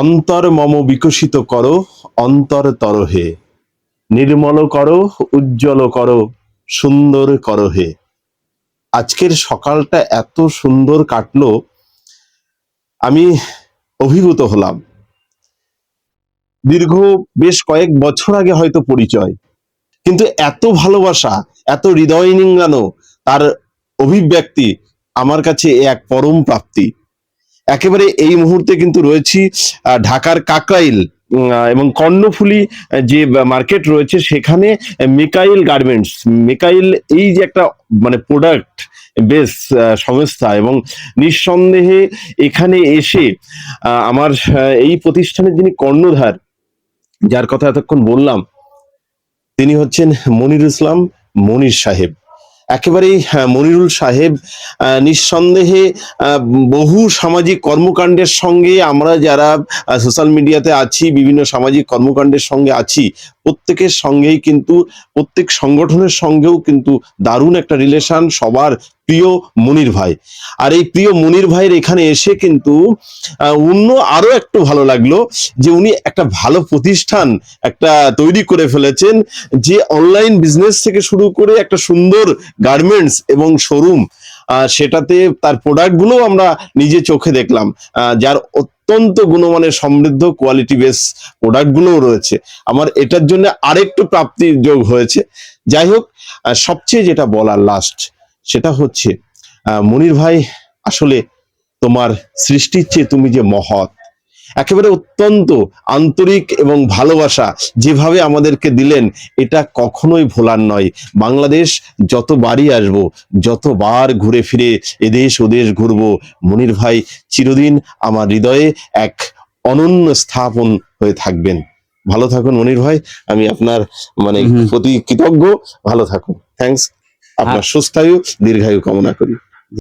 অন্তর মম বিকশিত করো, অন্তর তরহে নির্মল করো, উজ্জ্বল করো, সুন্দর করো হে। আজকের সকালটা এত সুন্দর কাটলো, আমি অভিভূত হলাম। দীর্ঘ বেশ কয়েক বছর আগে হয়তো পরিচয়, কিন্তু এত ভালোবাসা, এত হৃদয় নিংড়ানো তার অভিব্যক্তি আমার কাছে এক পরম প্রাপ্তি। একেবারে এই মুহূর্তে কিন্তু রয়েছি ঢাকার কাকরাইল এবং কর্ণফুলি যে মার্কেট রয়েছে সেখানে মিকাইল গার্মেন্টস মিকাইল এই যে একটা মানে প্রোডাক্ট বেস সংস্থা এবং নিঃসন্দেহে এখানে এসে আমার এই প্রতিষ্ঠানের যিনি কর্ণধার, যার কথা এতক্ষণ বললাম, তিনি হচ্ছেন মনিরুল ইসলাম, মনির সাহেব। একেবারেই মনিরুল সাহেব নিঃসন্দেহে বহু সামাজিক কর্মকাণ্ডের সঙ্গে আমরা যারা সোশ্যাল মিডিয়াতে আছি, বিভিন্ন সামাজিক কর্মকাণ্ডের সঙ্গে আছি, প্রত্যেকের সঙ্গেই কিন্তু, প্রত্যেক সংগঠনের সঙ্গেও কিন্তু দারুণ একটা রিলেশন সবার প্রিয় মনির ভাই। আর এই প্রিয় মনির ভাইয়ের এখানে এসে কিন্তু অন্য আরও একটু ভালো লাগল যে উনি একটা ভালো প্রতিষ্ঠান একটা তৈরি করে ফেলেছেন, যে অনলাইন বিজনেস থেকে শুরু করে একটা সুন্দর গার্মেন্টস এবং শোরুম সেটাতে তার প্রোডাক্টগুলো আমরা নিজে চোখে দেখলাম যার অত্যন্ত গুণমানের সমৃদ্ধ কোয়ালিটি বেস প্রোডাক্ট গুলোও রয়েছে। আমার এটার জন্য আরেকটু প্রাপ্তির যোগ হয়েছে। যাই হোক সবচেয়ে যেটা বলার লাস্ট সেটা হচ্ছে মনির ভাই আসলে তোমার সৃষ্টির চেয়ে তুমি যে মহৎ একেবারে অত্যন্ত আন্তরিক এবং ভালোবাসা যেভাবে আমাদেরকে দিলেন এটা কখনোই ভোলার নয়। বাংলাদেশ যতবারই আসব যতবার ঘুরে ফিরে এদেশ ওদেশ ঘুরবো মনির ভাই চিরদিন আমার হৃদয়ে এক অনন্য স্থাপন হয়ে থাকবেন। ভালো থাকুন মনির ভাই আমি আপনার মানে প্রতি কৃতজ্ঞ ভালো থাকুন। থ্যাংকস আপনার সুস্থায়ু দীর্ঘায়ু কামনা করি।